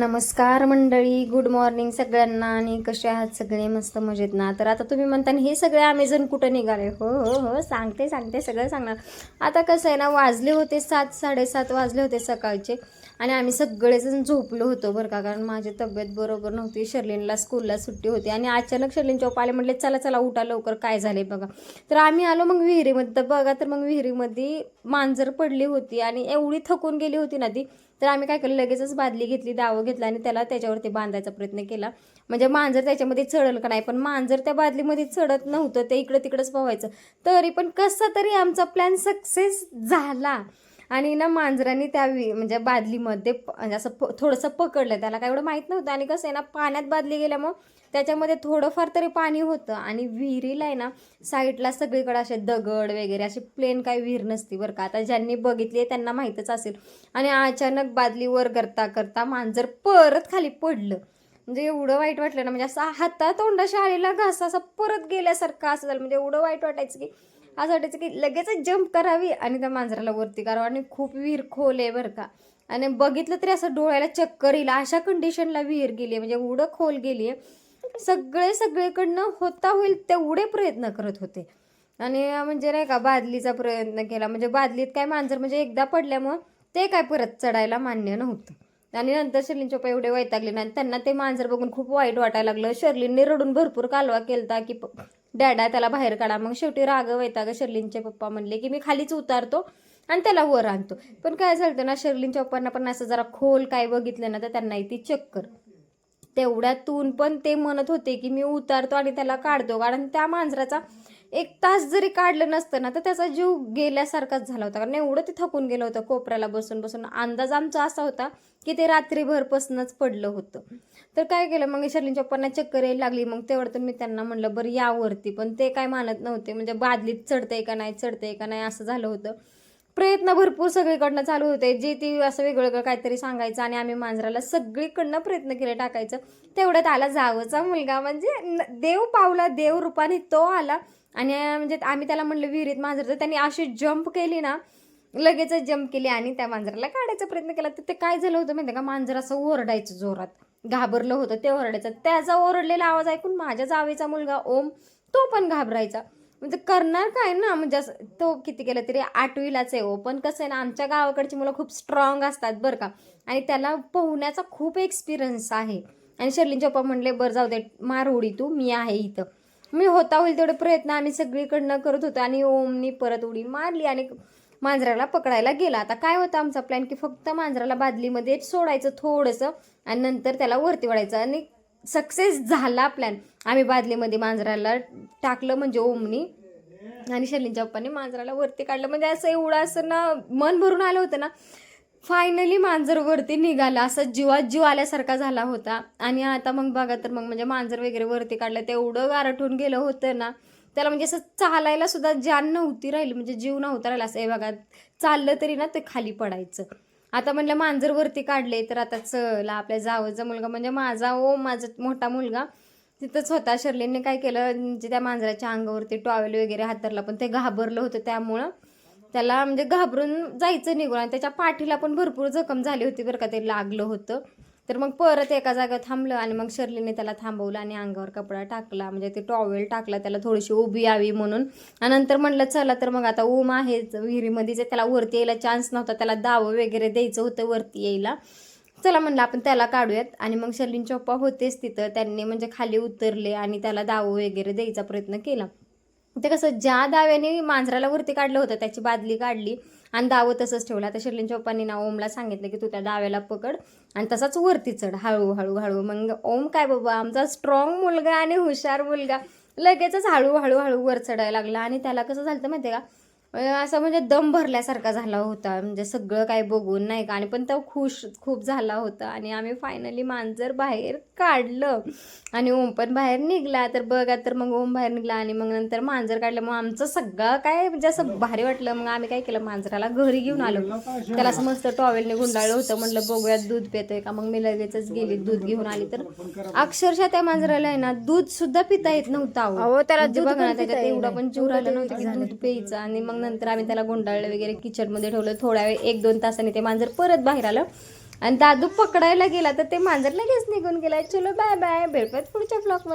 नमस्कार मंडळी good morning सगळ्यांना आणि कसे आहात? सगळे मस्त मजेत ना? तर आता तुम्ही म्हणता हे सगळे अमेझॉन कुठं निघाले? हो हो हो सांगते सांगते सगळं सांगणार. आता कसं आहे ना वाजले होते सात साडेसात वाजले होते सकाळचे आणि आम्ही सगळेजण झोपलो होतो बरं का कारण माझी तब्येत बरोबर नव्हती. शर्लिनला स्कूलला सुट्टी होती आणि अचानक शर्लिन चौप आले म्हटले चला चला उठा लवकर काय झाले बघा. तर आम्ही आलो मग विहिरीमध्ये. तर बघा तर मग विहिरीमध्ये मांजर पडली होती आणि एवढी थकून गेली होती ना ती तर आम्ही काय केलं लगेचच बादली घेतली दावं घेतला आणि त्याला त्याच्यावरती बांधायचा प्रयत्न केला. म्हणजे मांजर त्याच्यामध्ये चढल का नाही पण मांजर त्या बादलीमध्ये चढत नव्हतं ते इकडं तिकडंच पोहायचं. तरी पण कसा तरी आमचा प्लॅन सक्सेस झाला. आणि ना मांजरांनी त्या वि म्हणजे बादलीमध्ये प- म्हणजे असं प थोडंसं पकडलं त्याला. काय एवढं माहीत नव्हतं. आणि कसं आहे ना पाण्यात बादली गेल्यामुळं त्याच्यामध्ये थोडंफार तरी पाणी होतं. आणि विहिरीला आहे ना साईडला सगळीकडे असे दगड वगैरे अशी प्लेन काही विहीर नसती बरं का. आता ज्यांनी बघितली आहे त्यांना माहीतच असेल. आणि अचानक बादली वर करता करता मांजर परत खाली पडलं. म्हणजे एवढं वाईट वाटलं ना म्हणजे असं हाता तोंडाशी आलेला घास असा परत गेल्यासारखं असं झालं. म्हणजे एवढं वाईट वाटायचं की असं वाटायचं की लगेचच जंप करावी आणि त्या मांजराला वरती करावं. आणि खूप विहीर खोल आहे बरं का. आणि बघितलं तरी असं डोळ्याला चक्कर येईल. अशा कंडिशनला विहीर गेली आहे. म्हणजे एवढं खोल गेली आहे. सगळे सगळीकडनं होता होईल तेवढे प्रयत्न करत होते. आणि म्हणजे नाही का बादलीचा प्रयत्न केला. म्हणजे बादलीत काय मांजर म्हणजे एकदा पडल्यामुळं ते काय परत चढायला मान्य नव्हतं. आणि नंतर शर्लिन चोपा एवढे वैतागले ना त्यांना ते मांजर बघून खूप वाईट वाटायला लागलं. शर्लीनने रडून भरपूर कालवा केलता की प- डॅडा त्याला बाहेर काढा. मग शेवटी राग वैताग शर्लीनचे पप्पा म्हणले की मी खालीच उतारतो आणि त्याला वर आणतो. पण काय झालं ना शर्लीन पप्पांना पण असं जरा खोल काय बघितलं ना तर त्यांनाही ती चक्कर. तेवढ्यातून पण ते म्हणत होते की मी उतारतो आणि त्याला काढतो. कारण त्या मांजराचा एक तास जरी काढलं नसतं ना तर त्याचा जीव गेल्यासारखाच झाला होता. कारण एवढं ते थकून गेलं होतं कोपऱ्याला बसून बसून. अंदाज आमचा असा होता की ते रात्रीभरपासूनच पडलं होतं. तर काय केलं मग शर्लिनच्या पप्पांना चक्कर यायला लागली. मग तेवढं तर मी त्यांना म्हणलं बरं यावरती पण ते काय मानत नव्हते. म्हणजे बादलीत चढतंय का नाही चढतंय का नाही असं झालं होतं. प्रयत्न भरपूर सगळीकडनं चालू होते. जे ती असं वेगळं वेगळं काहीतरी सांगायचं आणि आम्ही मांजराला सगळीकडनं प्रयत्न केले टाकायचं तेवढ्यात आला जावचा मुलगा. म्हणजे न- देव पावला देव रूपाने तो आला. आणि म्हणजे आम्ही त्याला म्हणलं विहिरीत मांजर तर त्यांनी अशी जंप केली ना लगेचच जंप केली आणि त्या मांजराला काढायचा प्रयत्न केला. तर ते काय झालं होतं माहिती का? मांजर असं ओरडायचं जोरात. घाबरलं होतं ते ओरडायचं. त्याचा ओरडलेला आवाज ऐकून माझ्या जावेचा मुलगा ओम तो पण घाबरायचा. म्हणजे करणार काय ना? म्हणजे असं तो किती केलं तरी आठवीलाच आहे ओ. पण कसं आहे ना आमच्या गावाकडची मुलं खूप स्ट्रॉंग असतात बरं का. आणि त्याला पोहण्याचा खूप एक्सपिरियन्स आहे. आणि शर्लिन पप्पा म्हणले बरं जाऊ दे मार उडी तू मी आहे इथं. मी होता होईल तेवढे प्रयत्न आम्ही सगळीकडनं करत होतो आणि ओमनी परत उडी मारली आणि मांजराला पकडायला गेला. आता काय होतं आमचा प्लॅन की फक्त मांजराला बादलीमध्ये सोडायचं थोडंसं आणि नंतर त्याला वरती वाढायचं आणि सक्सेस झाला प्लॅन आम्ही बादलीमध्ये मांजराला टाकलं म्हणजे ओमनी आणि शर्लिनच्या पप्पाने मांजराला वरती काढलं. म्हणजे असं एवढं असं ना मन भरून आलं होतं ना. फायनली मांजर वरती निघाला. असा जीवात जीव आल्यासारखा झाला होता. आणि आता मग बघा तर मग म्हणजे मांजर वगैरे वरती काढलं. तेवढं गारठून गेलं होतं ना. त्याला म्हणजे असं चालायला सुद्धा जान नव्हती राहिली. म्हणजे जीव नव्हता राहिला. असं हे बघा चाललं तरी ना ते खाली पडायचं. आता म्हणलं मांजर वरती काढले तर आता चला आपल्या जावचा मुलगा म्हणजे माझा ओ माझा मोठा मुलगा तिथंच होता. शर्लीने काय केलं म्हणजे त्या मांजराच्या अंगावरती टॉवेल वगैरे हातरला पण ते घाबरलं होतं त्यामुळं. त्याला म्हणजे घाबरून जायचं निघून आणि त्याच्या पाठीला पण भरपूर जखम झाली होती बरं का ते लागलं होतं. तर मग परत एका जागा थांबलं आणि मग शर्लीने त्याला थांबवलं आणि अंगावर कपडा टाकला. म्हणजे ते टॉवेल टाकला त्याला थोडीशी उभी यावी म्हणून. आणि नंतर म्हणलं चला तर मग आता ऊम आहे विहिरीमध्येच त्याला वरती यायला चान्स नव्हता त्याला दावं वगैरे द्यायचं होतं वरती यायला. चला म्हणलं आपण त्याला काढूयात. आणि मग शर्लीन चोप्पा होतेच तिथं. त्यांनी म्हणजे खाली उतरले आणि त्याला दावं वगैरे द्यायचा प्रयत्न केला. ते कसं ज्या दाव्याने मांजराला वरती काढलं होतं त्याची बादली काढली आणि दावं तसंच ठेवलं. आता शिर्लींच्या पप्पांनी ना ओमला सांगितलं की तू त्या दाव्याला पकड आणि तसाच वरती चढ हळूहळू हळू. मग ओम काय बाबा आमचा स्ट्रॉंग मुलगा आणि हुशार मुलगा. लगेचच हळूहळू हळू वर चढायला लागला आणि त्याला कसं झालं माहिती आहे का असं म्हणजे दम भरल्यासारखा झाला होता. म्हणजे सगळं काय बघून नाही का? आणि पण तो खुश खूप झाला होता. आणि आम्ही फायनली मांजर बाहेर काढलं. आणि ओम पण बाहेर निघला. तर बघा तर मग ओम बाहेर निघला आणि मग नंतर मांजर काढलं. मग आमचं सगळं काय म्हणजे असं भारी वाटलं. मग आम्ही काय केलं? मांजराला घरी घेऊन आलो. त्याला असं मस्त टॉवेलने गुंडाळलं होतं. म्हणलं बघूयात दूध पितोय का? मग मी लगेचच गेली दूध घेऊन आली. तर अक्षरशः त्या मांजराला आहे ना दूध सुद्धा पिता येत नव्हतं त्याला त्याच्यात एवढा. पण जीव राहिला नव्हता की दूध प्यायचं. आणि मग नंतर आम्ही त्याला गुंडाळलं वगैरे किचनमध्ये ठेवलं. थोड्या वेळ एक दोन तासाने ते मांजर परत बाहेर आलं. आणि दादू पकडायला गेला तर ते मांजर लगेच निघून गेला. चलो बाय बाय भेटूयात पुढच्या ब्लॉग